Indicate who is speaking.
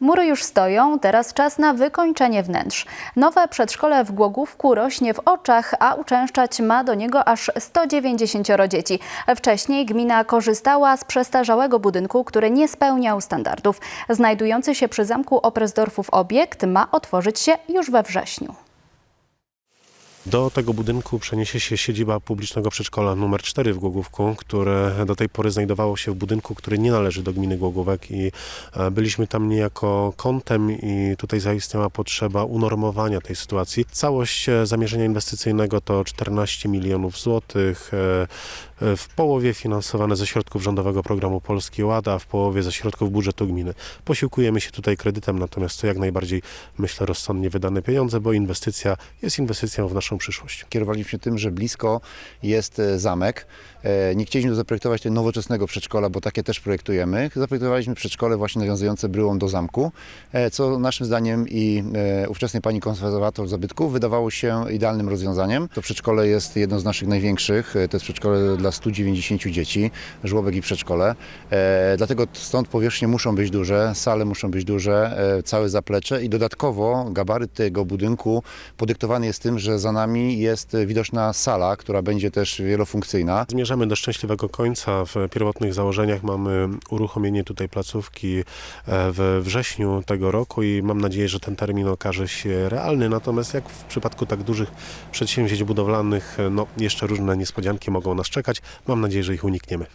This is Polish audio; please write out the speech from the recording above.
Speaker 1: Mury już stoją, teraz czas na wykończenie wnętrz. Nowe przedszkole w Głogówku rośnie w oczach, a uczęszczać ma do niego aż 190 dzieci. Wcześniej gmina korzystała z przestarzałego budynku, który nie spełniał standardów. Znajdujący się przy zamku Opresdorfów obiekt ma otworzyć się już we wrześniu.
Speaker 2: Do tego budynku przeniesie się siedziba publicznego przedszkola numer 4 w Głogówku, które do tej pory znajdowało się w budynku, który nie należy do gminy Głogówek i e, byliśmy tam niejako kątem i tutaj zaistniała potrzeba unormowania tej sytuacji. Całość e, zamierzenia inwestycyjnego to 14 milionów złotych, e, w połowie finansowane ze środków rządowego programu Polski Łada, a w połowie ze środków budżetu gminy. Posiłkujemy się tutaj kredytem, natomiast to jak najbardziej myślę rozsądnie wydane pieniądze, bo inwestycja jest inwestycją w naszą przyszłość.
Speaker 3: Kierowaliśmy się tym, że blisko jest e, zamek. E, Nie chcieliśmy zaprojektować nowoczesnego przedszkola, bo takie też projektujemy. Zaprojektowaliśmy przedszkole właśnie nawiązujące bryłą do zamku, e, co naszym zdaniem i ówczesnej pani konserwator zabytków wydawało się idealnym rozwiązaniem. To przedszkole jest jedno z naszych największych. To jest przedszkole dla 190 dzieci, żłobek i przedszkole. E, Dlatego stąd powierzchnie muszą być duże, sale muszą być duże, e, całe zaplecze i dodatkowo gabaryt tego budynku podyktowany jest tym, że za nami jest widoczna sala, która będzie też wielofunkcyjna.
Speaker 2: Zmierzamy do szczęśliwego końca. W pierwotnych założeniach mamy uruchomienie tutaj placówki we wrześniu tego roku i mam nadzieję, że ten termin okaże się realny. Natomiast jak w przypadku tak dużych przedsięwzięć budowlanych, e, no jeszcze różne niespodzianki mogą nas czekać. Mam nadzieję, że ich unikniemy.